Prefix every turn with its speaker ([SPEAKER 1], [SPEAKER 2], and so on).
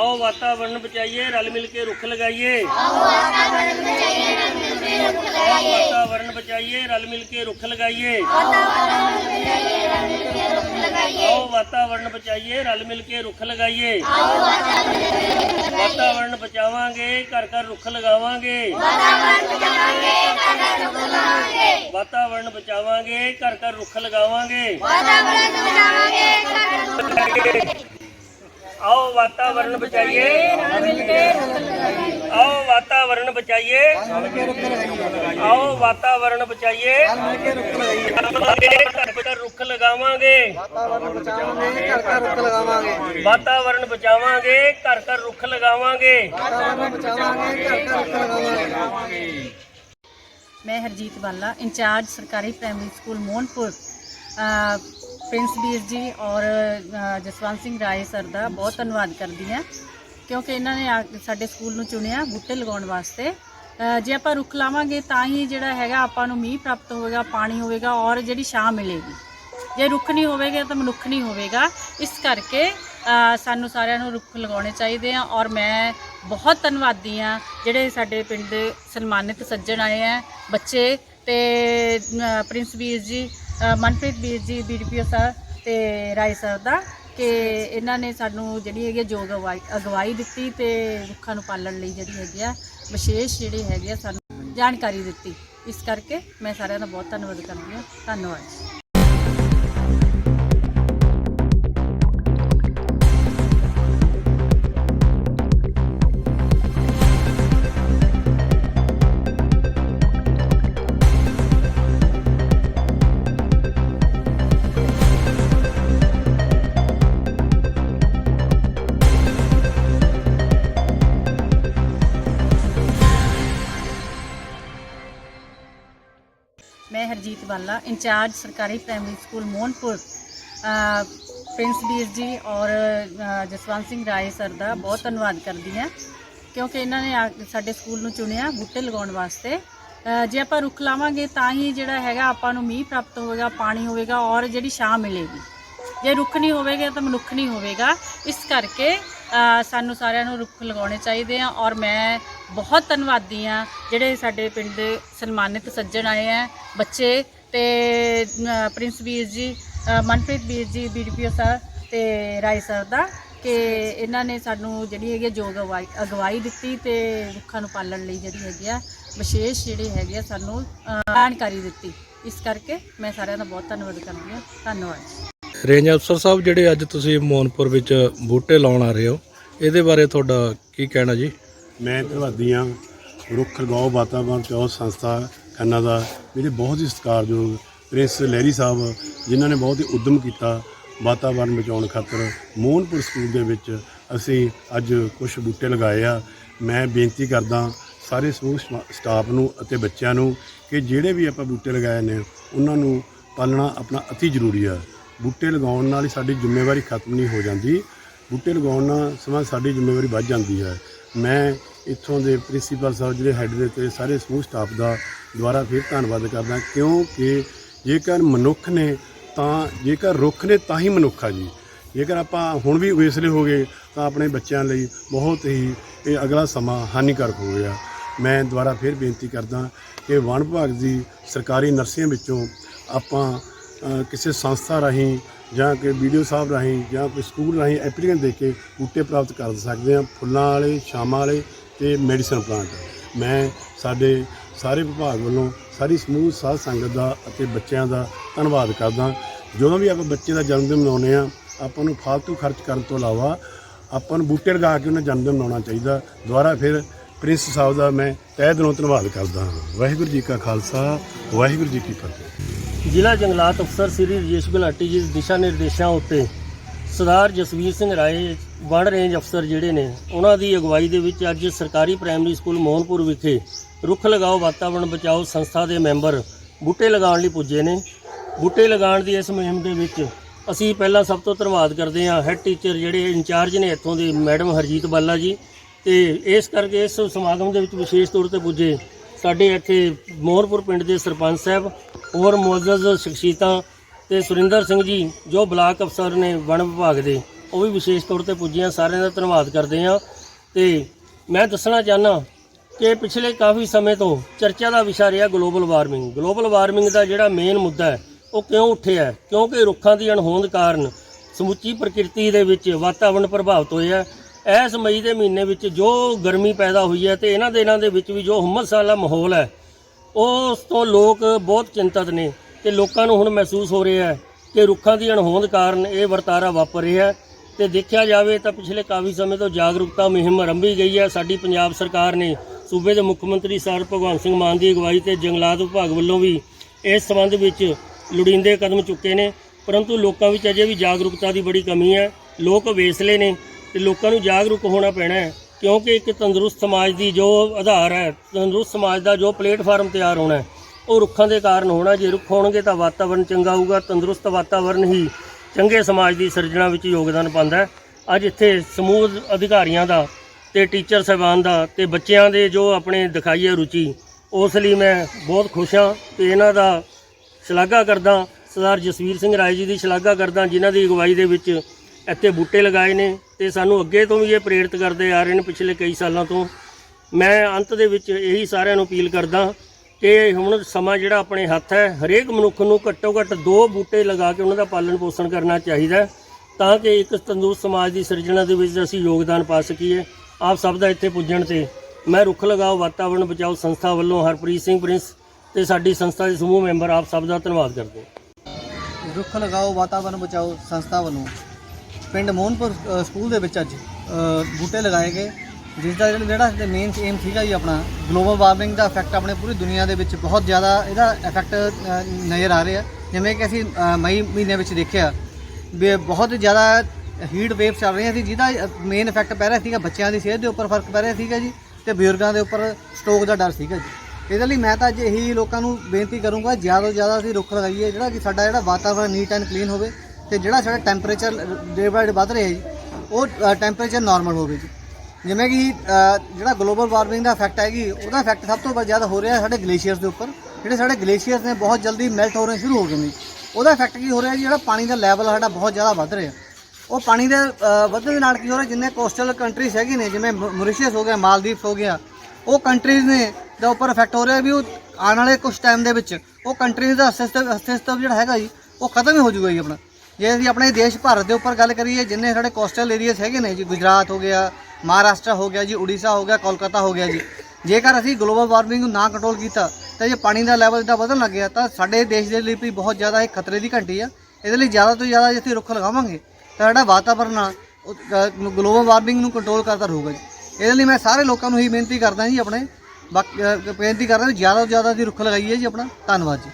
[SPEAKER 1] ਆਓ ਵਾਤਾਵਰਣ ਬਚਾਈਏ ਰਲ ਮਿਲ ਕੇ ਰੁੱਖ ਲਗਾਈਏ ਆਓ ਵਾਤਾਵਰਣ ਬਚਾਈਏ ਰਲ ਮਿਲ ਕੇ ਰੁੱਖ ਲਗਾਈਏ ਵਾਤਾਵਰਣ ਬਚਾਈਏ ਰਲ ਮਿਲ ਕੇ ਰੁੱਖ ਲਗਾਈਏ ਆਓ ਵਾਤਾਵਰਣ ਬਚਾਈਏ ਰਲ ਮਿਲ ਕੇ ਰੁੱਖ ਲਗਾਈਏ ਵਾਤਾਵਰਣ ਬਚਾਵਾਂਗੇ ਘਰ ਘਰ ਰੁੱਖ ਲਗਾਵਾਂਗੇ ਵਾਤਾਵਰਣ ਬਚਾਵਾਂਗੇ ਘਰ ਘਰ ਰੁੱਖ ਲਗਾਵਾਂਗੇ ਆਓ ਵਾਤਾਵਰਣ ਬਚਾਈਏ ਆਓ ਵਾਤਾਵਰਣ ਬਚਾਈਏ ਆਓ ਵਾਤਾਵਰਣ ਬਚਾਈਏ ਘਰ ਘਰ ਰੁੱਖ ਲਗਾਵਾਂਗੇ
[SPEAKER 2] ਵਾਤਾਵਰਨ ਬਚਾਵਾਂਗੇ ਘਰ ਘਰ ਰੁੱਖ ਲਗਾਵਾਂਗੇ
[SPEAKER 3] ਪ੍ਰਿੰਸ ਵੀਰ ਜੀ ਔਰ ਜਸਵੰਤ ਸਿੰਘ ਰਾਏ ਸਰ ਦਾ ਬਹੁਤ ਧੰਨਵਾਦ ਕਰਦੀ ਹਾਂ, ਕਿਉਂਕਿ ਇਹਨਾਂ ਨੇ ਆ ਸਾਡੇ ਸਕੂਲ ਨੂੰ ਚੁਣਿਆ ਬੂਟੇ ਲਗਾਉਣ ਵਾਸਤੇ। ਜੇ ਆਪਾਂ ਰੁੱਖ ਲਾਵਾਂਗੇ ਤਾਂ ਹੀ ਜਿਹੜਾ ਹੈਗਾ ਆਪਾਂ ਨੂੰ ਮੀਂਹ ਪ੍ਰਾਪਤ ਹੋਵੇਗਾ, ਪਾਣੀ ਹੋਵੇਗਾ ਔਰ ਜਿਹੜੀ ਛਾਂ ਮਿਲੇਗੀ। ਜੇ ਰੁੱਖ ਨਹੀਂ ਹੋਵੇਗਾ ਤਾਂ ਮਨੁੱਖ ਨਹੀਂ ਹੋਵੇਗਾ। ਇਸ ਕਰਕੇ ਸਾਨੂੰ ਸਾਰਿਆਂ ਨੂੰ ਰੁੱਖ ਲਗਾਉਣੇ ਚਾਹੀਦੇ ਆ ਔਰ ਮੈਂ ਬਹੁਤ ਧੰਨਵਾਦੀ ਆ ਜਿਹੜੇ ਸਾਡੇ ਪਿੰਡ ਦੇ ਸਨਮਾਨਿਤ ਸੱਜਣ ਆਏ ਆ, ਬੱਚੇ ਤੇ ਪ੍ਰਿੰਸ ਵੀਰ ਜੀ ਮਨਪ੍ਰੀਤ ਵੀਰ ਜੀ ਬੀਡੀਪੀਓ ਸਰ ਤੇ ਰਾਏ ਸਰ ਦਾ ਕਿ ਇਹਨਾਂ ਨੇ ਸਾਨੂੰ ਜਿਹੜੀ ਹੈਗੀ ਆ ਯੋਗ ਅਗਵਾਈ ਅਗਵਾਈ ਦਿੱਤੀ ਤੇ ਰੁੱਖਾਂ ਨੂੰ ਪਾਲਣ ਲਈ ਜਿਹੜੀ ਹੈਗੀ ਆ, ਵਿਸ਼ੇਸ਼ ਜਿਹੜੀ ਹੈਗੀ ਆ ਸਾਨੂੰ ਜਾਣਕਾਰੀ ਦਿੱਤੀ। ਇਸ ਕਰਕੇ ਮੈਂ ਸਾਰਿਆਂ ਦਾ ਬਹੁਤ ਧੰਨਵਾਦ ਕਰਦੀ ਹਾਂ। ਧੰਨਵਾਦ ਹਰਜੀਤ ਬਾਲਾ ਇੰਚਾਰਜ ਸਰਕਾਰੀ ਪ੍ਰਾਇਮਰੀ ਸਕੂਲ ਮੋਹਨਪੁਰ। ਪ੍ਰਿੰਸ ਵੀਰ ਜੀ ਔਰ ਜਸਵੰਤ ਸਿੰਘ ਰਾਏ ਸਰ ਦਾ ਬਹੁਤ ਧੰਨਵਾਦ ਕਰਦੀ ਹਾਂ, ਕਿਉਂਕਿ ਇਹਨਾਂ ਨੇ ਆ ਸਾਡੇ ਸਕੂਲ ਨੂੰ ਚੁਣਿਆ ਬੂਟੇ ਲਗਾਉਣ ਵਾਸਤੇ। ਜੇ ਆਪਾਂ ਰੁੱਖ ਲਾਵਾਂਗੇ ਤਾਂ ਹੀ ਜਿਹੜਾ ਹੈਗਾ ਆਪਾਂ ਨੂੰ ਮੀਂਹ ਪ੍ਰਾਪਤ ਹੋਵੇਗਾ, ਪਾਣੀ ਹੋਵੇਗਾ ਔਰ ਜਿਹੜੀ ਛਾਂ ਮਿਲੇਗੀ। ਜੇ ਰੁੱਖ ਨਹੀਂ ਹੋਵੇਗਾ ਤਾਂ ਮਨੁੱਖ ਨਹੀਂ ਹੋਵੇਗਾ। ਇਸ ਕਰਕੇ ਸਾਨੂੰ ਸਾਰਿਆਂ ਨੂੰ ਰੁੱਖ ਲਗਾਉਣੇ ਚਾਹੀਦੇ ਆ ਔਰ ਮੈਂ ਬਹੁਤ ਧੰਨਵਾਦੀ ਆ ਜਿਹੜੇ ਸਾਡੇ ਪਿੰਡ ਦੇ ਸਨਮਾਨਿਤ ਸੱਜਣ ਆਏ ਆ। ਬੱਚੇ ਤੇ ਪ੍ਰਿੰਸ ਵੀਰ ਜੀ ਮਨਪ੍ਰੀਤ ਵੀਰ ਜੀ ਬੀਡੀਪੀਓ ਸਰ ਤੇ ਰਾਏ ਸਰ ਦਾ ਕਿ ਇਹਨਾਂ ਨੇ ਸਾਨੂੰ ਜਿਹੜੀ ਹੈਗੀ ਆ ਯੋਗ ਅਗਵਾਈ ਅਗਵਾਈ ਦਿੱਤੀ ਤੇ ਰੁੱਖਾਂ ਨੂੰ ਪਾਲਣ ਲਈ ਜਿਹੜੀ ਹੈਗੀ ਆ ਵਿਸ਼ੇਸ਼ ਜਿਹੜੀ ਹੈਗੀ ਆ ਸਾਨੂੰ ਜਾਣਕਾਰੀ ਦਿੱਤੀ। ਇਸ ਕਰਕੇ ਮੈਂ ਸਾਰਿਆਂ ਦਾ ਬਹੁਤ ਧੰਨਵਾਦ ਕਰਦੀ ਹਾਂ। ਧੰਨਵਾਦ
[SPEAKER 4] ਰੇਂਜ ਅਫਸਰ ਸਾਹਿਬ ਜਿਹੜੇ ਅੱਜ ਤੁਸੀਂ ਮੋਹਨਪੁਰ ਵਿੱਚ ਬੂਟੇ ਲਾਉਣ ਆ ਰਹੇ ਹੋ ਇਹਦੇ ਬਾਰੇ ਤੁਹਾਡਾ ਕੀ ਕਹਿਣਾ ਜੀ?
[SPEAKER 5] ਮੈਂ ਧੰਨਵਾਦੀ ਹਾਂ। ਰੁੱਖ ਲਗਾਓ ਵਾਤਾਵਰਣ ਪਿਓ ਸੰਸਥਾ ਇਹਨਾਂ ਦਾ, ਜਿਹੜੇ ਬਹੁਤ ਹੀ ਸਤਿਕਾਰਯੋਗ ਪ੍ਰਿੰਸ ਲਹਿਰੀ ਸਾਹਿਬ, ਜਿਨ੍ਹਾਂ ਨੇ ਬਹੁਤ ਹੀ ਉਦਮ ਕੀਤਾ ਵਾਤਾਵਰਣ ਬਚਾਉਣ ਖਾਤਰ, ਮੋਹਨਪੁਰ ਸਕੂਲ ਦੇ ਵਿੱਚ ਅਸੀਂ ਅੱਜ ਕੁਝ ਬੂਟੇ ਲਗਾਏ ਆ। ਮੈਂ ਬੇਨਤੀ ਕਰਦਾ ਸਾਰੇ ਸਮੂਹ ਸਮਾ- ਸਟਾਫ ਨੂੰ ਅਤੇ ਬੱਚਿਆਂ ਨੂੰ ਕਿ ਜਿਹੜੇ ਵੀ ਆਪਾਂ ਬੂਟੇ ਲਗਾਏ ਨੇ, ਉਹਨਾਂ ਨੂੰ ਪਾਲਣਾ ਆਪਣਾ ਅਤੀ ਜ਼ਰੂਰੀ ਆ। ਬੂਟੇ ਲਗਾਉਣ ਨਾਲ ਹੀ ਸਾਡੀ ਜ਼ਿੰਮੇਵਾਰੀ ਖਤਮ ਨਹੀਂ ਹੋ ਜਾਂਦੀ। ਬੂਟੇ ਲਗਾਉਣ ਨਾਲ ਸਮਾਂ ਸਾਡੀ ਜ਼ਿੰਮੇਵਾਰੀ ਵੱਧ ਜਾਂਦੀ ਹੈ। ਮੈਂ ਇੱਥੋਂ ਦੇ ਪ੍ਰਿੰਸੀਪਲ ਸਾਹਿਬ, ਜਿਹੜੇ ਹੈੱਡ ਦੇ ਤੇ ਸਾਰੇ ਸਮੂਹ ਸਟਾਫ ਦਾ ਦੁਬਾਰਾ ਫਿਰ ਧੰਨਵਾਦ ਕਰਦਾ ਕਿਉਂਕਿ ਜੇਕਰ ਮਨੁੱਖ ਨੇ ਤਾਂ, ਜੇਕਰ ਰੁੱਖ ਨੇ ਤਾਂ ਹੀ ਮਨੁੱਖ ਆ ਜੀ। ਜੇਕਰ ਆਪਾਂ ਹੁਣ ਵੀ ਵੇਸਲੇ ਹੋ ਗਏ ਤਾਂ ਆਪਣੇ ਬੱਚਿਆਂ ਲਈ ਬਹੁਤ ਹੀ ਇਹ ਅਗਲਾ ਸਮਾਂ ਹਾਨੀਕਾਰਕ ਹੋ ਗਿਆ। ਮੈਂ ਦੁਬਾਰਾ ਫਿਰ ਬੇਨਤੀ ਕਰਦਾ ਕਿ ਵਣ ਵਿਭਾਗ ਦੀ ਸਰਕਾਰੀ ਨਰਸਰੀਆਂ ਵਿੱਚੋਂ ਆਪਾਂ ਕਿਸੇ ਸੰਸਥਾ ਰਾਹੀਂ ਜਾਂ ਕਿ ਵੀਡੀਓ ਸਾਹਿਬ ਰਾਹੀਂ ਜਾਂ ਕੋਈ ਸਕੂਲ ਰਾਹੀਂ ਐਪਲੀਕੇਸ਼ਨ ਦੇ ਕੇ ਬੂਟੇ ਪ੍ਰਾਪਤ ਕਰ ਸਕਦੇ ਹਾਂ। ਫੁੱਲਾਂ ਵਾਲੇ, ਛਾਵਾਂ ਵਾਲੇ ਤੇ ਮੈਡੀਸਨ ਪਲਾਂਟ। ਮੈਂ ਸਾਡੇ ਸਾਰੇ ਵਿਭਾਗ ਵੱਲੋਂ ਸਾਰੀ ਸਮੂਹ ਸਾਧ ਸੰਗਤ ਦਾ ਅਤੇ ਬੱਚਿਆਂ ਦਾ ਧੰਨਵਾਦ ਕਰਦਾ ਜਦੋਂ ਵੀ ਆਪਾਂ ਬੱਚੇ ਦਾ ਜਨਮ ਦਿਨ ਮਨਾਉਂਦੇ ਆ ਆਪਾਂ ਨੂੰ ਫालतू ਖਰਚ ਕਰਨ ਤੋਂ ਇਲਾਵਾ ਆਪਾਂ ਨੂੰ ਬੂਟੇ ਲਗਾ ਕੇ ਉਹਨਾਂ ਜਨਮ ਦਿਨ ਮਨਾਉਣਾ ਚਾਹੀਦਾ। ਦੁਬਾਰਾ ਫਿਰ ਪ੍ਰਿੰਸ ਸਾਹਿਬ ਦਾ ਮੈਂ ਤਹਿ ਦਿਲੋਂ ਧੰਨਵਾਦ ਕਰਦਾ ਹਾਂ। ਵਾਹਿਗੁਰੂ ਜੀ ਕਾ ਖਾਲਸਾ, ਵਾਹਿਗੁਰੂ ਜੀ ਕੀ ਫਤਿਹ।
[SPEAKER 1] ਜ਼ਿਲ੍ਹਾ ਜੰਗਲਾਤ ਅਫਸਰ ਸ੍ਰੀ ਰਜੇਸ਼ ਗੁਲਾਟੀ ਜੀ ਦੇ ਦਿਸ਼ਾ ਨਿਰਦੇਸ਼ਾਂ ਉੱਤੇ ਸਰਦਾਰ ਜਸਵੀਰ ਸਿੰਘ ਰਾਏ ਵਣ ਰੇਂਜ ਅਫਸਰ ਜਿਹੜੇ ਨੇ, ਉਹਨਾਂ ਦੀ ਅਗਵਾਈ ਦੇ ਵਿੱਚ ਅੱਜ ਸਰਕਾਰੀ ਪ੍ਰਾਇਮਰੀ ਸਕੂਲ ਮੋਹਨਪੁਰ ਵਿਖੇ ਰੁੱਖ ਲਗਾਓ ਵਾਤਾਵਰਣ ਬਚਾਓ ਸੰਸਥਾ ਦੇ ਮੈਂਬਰ ਬੂਟੇ ਲਗਾਉਣ ਲਈ ਪੁੱਜੇ ਨੇ। ਬੂਟੇ ਲਗਾਉਣ ਦੀ ਇਸ ਮੁਹਿੰਮ ਦੇ ਵਿੱਚ ਅਸੀਂ ਪਹਿਲਾਂ ਸਭ ਤੋਂ ਧੰਨਵਾਦ ਕਰਦੇ ਹਾਂ ਹੈੱਡ ਟੀਚਰ ਜਿਹੜੇ ਇੰਚਾਰਜ ਨੇ ਇੱਥੋਂ ਦੇ ਮੈਡਮ ਹਰਜੀਤ ਬਾਲਾ ਜੀ ਤੇ ਇਸ ਕਰਕੇ ਇਸ ਸਮਾਗਮ ਦੇ ਵਿੱਚ ਵਿਸ਼ੇਸ਼ ਤੌਰ ਤੇ ਪੁੱਜੇ ਸਾਡੇ ਇੱਥੇ ਮੋਹਰਪੁਰ ਪਿੰਡ ਦੇ ਸਰਪੰਚ ਸਾਹਿਬ, ਹੋਰ ਮੁਅੱਜ਼ਜ਼ ਸ਼ਖਸੀਅਤਾਂ ਤੇ ਸੁਰਿੰਦਰ ਸਿੰਘ ਜੀ ਜੋ ਬਲਾਕ ਅਫਸਰ ਨੇ ਵਣ ਵਿਭਾਗ ਦੇ। ਉਹ ਵੀ ਵਿਸ਼ੇਸ਼ ਤੌਰ ਤੇ ਪੁੱਜੀਆਂ, ਸਾਰਿਆਂ ਦਾ ਧੰਨਵਾਦ ਕਰਦੇ ਹਾਂ ਤੇ ਮੈਂ ਦੱਸਣਾ ਚਾਹਨਾ ਕਿ ਪਿਛਲੇ ਕਾਫੀ ਸਮੇਂ ਤੋਂ ਚਰਚਾ ਦਾ ਵਿਸ਼ਾ ਰਿਹਾ ਗਲੋਬਲ ਵਾਰਮਿੰਗ ਗਲੋਬਲ ਵਾਰਮਿੰਗ ਦਾ ਜਿਹੜਾ ਮੇਨ ਮੁੱਦਾ ਹੈ, ਉਹ ਕਿਉਂ ਉੱਠਿਆ ਹੈ? ਕਿਉਂਕਿ ਰੁੱਖਾਂ ਦੀ ਅਣਹੋਂਦ ਕਾਰਨ ਸਮੁੱਚੀ ਪ੍ਰਕਿਰਤੀ ਦੇ ਵਿੱਚ ਵਾਤਾਵਰਣ ਪ੍ਰਭਾਵਿਤ ਹੋਇਆ ਹੈ। ਇਸ ਮਈ ਦੇ ਮਹੀਨੇ ਵਿੱਚ ਜੋ ਗਰਮੀ ਪੈਦਾ ਹੋਈ ਹੈ ਤੇ ਇਹਨਾਂ ਦਿਨਾਂ ਦੇ ਵਿੱਚ ਵੀ ਜੋ ਹੁਮਸ ਵਾਲਾ ਮਾਹੌਲ ਹੈ, ਉਸ ਤੋਂ ਲੋਕ ਬਹੁਤ ਚਿੰਤਤ ਨੇ ਤੇ ਲੋਕਾਂ ਨੂੰ ਹੁਣ ਮਹਿਸੂਸ ਹੋ ਰਿਹਾ ਹੈ ਕਿ ਰੁੱਖਾਂ ਦੀ ਅਣਹੋਂਦ ਕਾਰਨ ਇਹ ਵਰਤਾਰਾ ਵਾਪਰ ਰਿਹਾ ਹੈ ਤੇ ਦੇਖਿਆ ਜਾਵੇ ਤਾਂ ਪਿਛਲੇ ਕਾਫੀ ਸਮੇਂ ਤੋਂ ਜਾਗਰੂਕਤਾ ਮੁਹਿੰਮ ਆਰੰਭੀ ਗਈ ਹੈ। ਸਾਡੀ ਪੰਜਾਬ ਸਰਕਾਰ ਨੇ ਸੂਬੇ ਦੇ ਮੁੱਖ ਮੰਤਰੀ ਸਰ ਭਗਵੰਤ ਸਿੰਘ ਮਾਨ ਦੀ ਅਗਵਾਈ ਤੇ ਜੰਗਲਾਤ ਵਿਭਾਗ ਵੱਲੋਂ ਵੀ ਇਸ ਸੰਬੰਧ ਵਿੱਚ ਲੋੜੀਂਦੇ ਕਦਮ ਚੁੱਕੇ ਨੇ। ਪਰੰਤੂ ਲੋਕਾਂ ਵਿੱਚ ਅਜੇ ਵੀ ਜਾਗਰੂਕਤਾ ਦੀ ਬੜੀ ਕਮੀ ਹੈ। ਲੋਕ ਵੇਸਲੇ ਨੇ ਤੇ ਲੋਕਾਂ ਨੂੰ ਜਾਗਰੂਕ ਹੋਣਾ ਪੈਣਾ ਹੈ, ਕਿਉਂਕਿ ਇੱਕ ਤੰਦਰੁਸਤ ਸਮਾਜ ਦੀ ਜੋ ਆਧਾਰ ਹੈ, ਤੰਦਰੁਸਤ ਸਮਾਜ ਦਾ ਜੋ ਪਲੇਟਫਾਰਮ ਤਿਆਰ ਹੋਣਾ ਉਹ ਰੁੱਖਾਂ ਦੇ ਕਾਰਨ ਹੋਣਾ ਜੇ ਰੁੱਖ ਹੋਣਗੇ ਤਾਂ ਵਾਤਾਵਰਣ ਚੰਗਾ ਹੋਊਗਾ, ਤੰਦਰੁਸਤ ਵਾਤਾਵਰਣ ਹੀ ਚੰਗੇ ਸਮਾਜ ਦੀ ਸਿਰਜਣਾ ਵਿੱਚ ਯੋਗਦਾਨ ਪਾਉਂਦਾ ਹੈ। ਅੱਜ ਇੱਥੇ ਸਮੂਹ ਅਧਿਕਾਰੀਆਂ ਦਾ ਤੇ ਟੀਚਰ ਸਾਹਿਬਾਨ ਦਾ ਤੇ ਬੱਚਿਆਂ ਦੇ ਜੋ ਆਪਣੇ ਦਿਖਾਈ ਹੈ ਰੁਚੀ, ਉਸ ਲਈ ਮੈਂ ਬਹੁਤ ਖੁਸ਼ ਹਾਂ ਤੇ ਇਹਨਾਂ ਦਾ ਸ਼ਲਾਘਾ ਕਰਦਾ ਸਰਦਾਰ ਜਸਵੀਰ ਸਿੰਘ ਰਾਏ ਜੀ ਦੀ ਸ਼ਲਾਘਾ ਕਰਦਾ ਜਿਨ੍ਹਾਂ ਦੀ ਅਗਵਾਈ ਦੇ ਵਿੱਚ ਇੱਥੇ ਬੂਟੇ ਲਗਾਏ ਨੇ ਤੇ ਸਾਨੂੰ ਅੱਗੇ ਤੋਂ ਵੀ ਇਹ ਪ੍ਰੇਰਿਤ ਕਰਦੇ ਆ ਰਹੇ ਨੇ ਪਿਛਲੇ ਕਈ ਸਾਲਾਂ ਤੋਂ। ਮੈਂ ਅੰਤ ਦੇ ਵਿੱਚ ਇਹੀ ਸਾਰਿਆਂ ਨੂੰ ਅਪੀਲ ਕਰਦਾ ਕਿ ਹੁਣ ਸਮਾਂ ਜਿਹੜਾ ਆਪਣੇ ਹੱਥ ਹੈ, ਹਰੇਕ ਮਨੁੱਖ ਨੂੰ ਘੱਟੋ ਘੱਟ ਦੋ ਬੂਟੇ ਲਗਾ ਕੇ ਉਹਨਾਂ ਦਾ ਪਾਲਣ ਪੋਸ਼ਣ ਕਰਨਾ ਚਾਹੀਦਾ ਤਾਂ ਕਿ ਇੱਕ ਤੰਦਰੁਸਤ ਸਮਾਜ ਦੀ ਸਿਰਜਣਾ ਦੇ ਵਿੱਚ ਅਸੀਂ ਯੋਗਦਾਨ ਪਾ ਸਕੀਏ। ਆਪ ਸਭ ਦਾ ਇੱਥੇ ਪੁੱਜਣ ਤੇ ਮੈਂ ਰੁੱਖ ਲਗਾਓ, ਵਾਤਾਵਰਣ ਬਚਾਓ ਸੰਸਥਾ ਵੱਲੋਂ ਹਰਪ੍ਰੀਤ ਸਿੰਘ ਪ੍ਰਿੰਸ ਤੇ ਸਾਡੀ ਸੰਸਥਾ ਦੇ ਸਮੂਹ ਮੈਂਬਰ ਆਪ ਸਭ ਦਾ ਧੰਨਵਾਦ ਕਰਦੇ
[SPEAKER 2] ਰੁੱਖ ਲਗਾਓ ਵਾਤਾਵਰਨ ਬਚਾਓ ਸੰਸਥਾ ਵੱਲੋਂ। ਪਿੰਡ ਮੋਹਨਪੁਰ ਸਕੂਲ ਦੇ ਵਿੱਚ ਅੱਜ ਬੂਟੇ ਲਗਾਏ ਗਏ। ਜਿਸ ਦਾ ਜਿਹੜਾ- ਮੇਨ ਏਮ ਸੀਗਾ ਜੀ ਆਪਣਾ। ਗਲੋਬਲ ਵਾਰਮਿੰਗ ਦਾ ਇਫੈਕਟ ਆਪਣੇ ਪੂਰੀ ਦੁਨੀਆ ਦੇ ਵਿੱਚ ਬਹੁਤ ਜ਼ਿਆਦਾ ਇਹਦਾ ਇਫੈਕਟ ਨਜ਼ਰ ਆ ਰਿਹਾ ਜਿਵੇਂ ਕਿ ਅਸੀਂ ਮਈ ਮਹੀਨੇ ਵਿੱਚ ਦੇਖਿਆ, ਵੀ ਬਹੁਤ ਜ਼ਿਆਦਾ ਹੀਟ ਵੇਵ ਚੱਲ ਰਹੀਆਂ ਸੀ, ਜਿਹਦਾ ਮੇਨ ਇਫੈਕਟ ਪੈ ਰਿਹਾ ਸੀਗਾ ਬੱਚਿਆਂ ਦੀ ਸਿਹਤ ਦੇ ਉੱਪਰ ਫ਼ਰਕ ਪੈ ਰਿਹਾ ਸੀਗਾ ਜੀ ਤੇ ਬਜ਼ੁਰਗਾਂ ਦੇ ਉੱਪਰ ਸਟ੍ਰੋਕ ਦਾ ਡਰ ਸੀਗਾ ਜੀ। ਇਹਦੇ ਲਈ ਮੈਂ ਤਾਂ ਅੱਜ ਇਹੀ ਲੋਕਾਂ ਨੂੰ ਬੇਨਤੀ ਕਰੂੰਗਾ, ਜ਼ਿਆਦਾ ਤੋਂ ਜ਼ਿਆਦਾ ਅਸੀਂ ਰੁੱਖ ਲਗਾਈਏ, ਜਿਹੜਾ ਕਿ ਸਾਡਾ ਜਿਹੜਾ ਵਾਤਾਵਰਨ ਨੀਟ ਐਂਡ ਕਲੀਨ ਹੋਵੇ ਤੇ ਜਿਹੜਾ ਸਾਡਾ ਟੈਂਪਰੇਚਰ ਡੇ ਬਾਏ ਡੇ ਵੱਧ ਰਿਹਾ ਜੀ, ਉਹ ਟੈਂਪਰੇਚਰ ਨਾਰਮਲ ਹੋਵੇ ਜੀ। ਜਿਵੇਂ ਕਿ ਅ, ਜਿਹੜਾ ਗਲੋਬਲ ਵਾਰਮਿੰਗ ਦਾ ਇਫੈਕਟ ਹੈਗੀ ਉਹਦਾ ਇਫੈਕਟ ਸਭ ਤੋਂ ਵੱਧ ਜ਼ਿਆਦਾ ਹੋ ਰਿਹਾ ਸਾਡੇ ਗਲੇਸ਼ੀਅਰਸ ਦੇ ਉੱਪਰ। ਜਿਹੜੇ ਸਾਡੇ ਗਲੇਸ਼ੀਅਰਸ ਨੇ ਬਹੁਤ ਜਲਦੀ ਮੈਲਟ ਹੋਣੇ ਸ਼ੁਰੂ ਹੋ ਗਏ ਨੇ। ਉਹਦਾ ਇਫੈਕਟ ਕੀ ਹੋ ਰਿਹਾ ਜੀ ਜਿਹੜਾ ਪਾਣੀ ਦਾ ਲੈਵਲ ਸਾਡਾ ਬਹੁਤ ਜ਼ਿਆਦਾ ਵੱਧ ਰਿਹਾ। ਉਹ ਪਾਣੀ ਦੇ ਅ, ਵਧਣ ਦੇ ਨਾਲ ਕੀ ਹੋ ਰਿਹਾ ਜਿੰਨੇ ਕੋਸਟਲ ਕੰਟਰੀਜ਼ ਹੈਗੀ ਨੇ ਜਿਵੇਂ ਮੌਰੀਸ਼ੀਅਸ ਹੋ ਗਿਆ ਮਾਲਦੀਵਸ ਹੋ ਗਿਆ ਉਹ ਕੰਟਰੀਜ਼ ਨੇ ਦਾ ਉੱਪਰ ਇਫੈਕਟ ਹੋ ਰਿਹਾ ਵੀ ਉਹ ਆਉਣ ਵਾਲੇ ਕੁਝ ਟਾਈਮ ਦੇ ਵਿੱਚ ਉਹ ਕੰਟਰੀਜ਼ ਦਾ ਅਸਤਿਤਵ ਅਸਤਿਤਵ ਜਿਹੜਾ ਹੈਗਾ ਜੀ ਉਹ ਖਤਮ ਹੀ ਹੋ ਜਾਊਗਾ ਜੀ ਆਪਣਾ। ਜੇ ਅਸੀਂ ਆਪਣੇ ਦੇਸ਼ ਭਾਰਤ ਦੇ ਉੱਪਰ ਗੱਲ ਕਰੀਏ ਜਿੰਨੇ ਸਾਡੇ ਕੋਸਟਲ ਏਰੀਆਜ਼ ਹੈਗੇ ਨੇ ਜੀ ਗੁਜਰਾਤ ਹੋ ਗਿਆ ਮਹਾਰਾਸ਼ਟਰ ਹੋ ਗਿਆ ਜੀ, ਉੜੀਸਾ ਹੋ ਗਿਆ, ਕੋਲਕਾਤਾ ਹੋ ਗਿਆ ਜੀ। ਜੇਕਰ ਅਸੀਂ ਗਲੋਬਲ ਵਾਰਮਿੰਗ ਨੂੰ ਨਾ ਕੰਟਰੋਲ ਕੀਤਾ, ਤਾਂ ਜੇ ਪਾਣੀ ਦਾ ਲੈਵਲ ਇੱਦਾਂ ਵਧਣ ਲੱਗ ਗਿਆ ਤਾਂ ਸਾਡੇ ਦੇਸ਼ ਦੇ ਲਈ ਵੀ ਬਹੁਤ ਜ਼ਿਆਦਾ ਇਹ ਖਤਰੇ ਦੀ ਘੰਟੀ ਆ। ਇਹਦੇ ਲਈ ਜ਼ਿਆਦਾ ਤੋਂ ਜ਼ਿਆਦਾ ਜੇ ਅਸੀਂ ਰੁੱਖ ਲਗਾਵਾਂਗੇ, ਤਾਂ ਸਾਡਾ ਵਾਤਾਵਰਨ ਆ, ਉਹ ਗਲੋਬਲ ਵਾਰਮਿੰਗ ਨੂੰ ਕੰਟਰੋਲ ਕਰਦਾ ਰਹੂਗਾ ਜੀ। ਇਹਦੇ ਲਈ ਮੈਂ ਸਾਰੇ ਲੋਕਾਂ ਨੂੰ ਹੀ ਬੇਨਤੀ ਕਰਦਾ ਜੀ ਆਪਣੇ, ਬਾਕੀ ਬੇਨਤੀ ਕਰਦਾ ਵੀ ਜ਼ਿਆਦਾ ਤੋਂ ਜ਼ਿਆਦਾ ਅਸੀਂ ਰੁੱਖ ਲਗਾਈਏ ਜੀ ਆਪਣਾ। ਧੰਨਵਾਦ ਜੀ।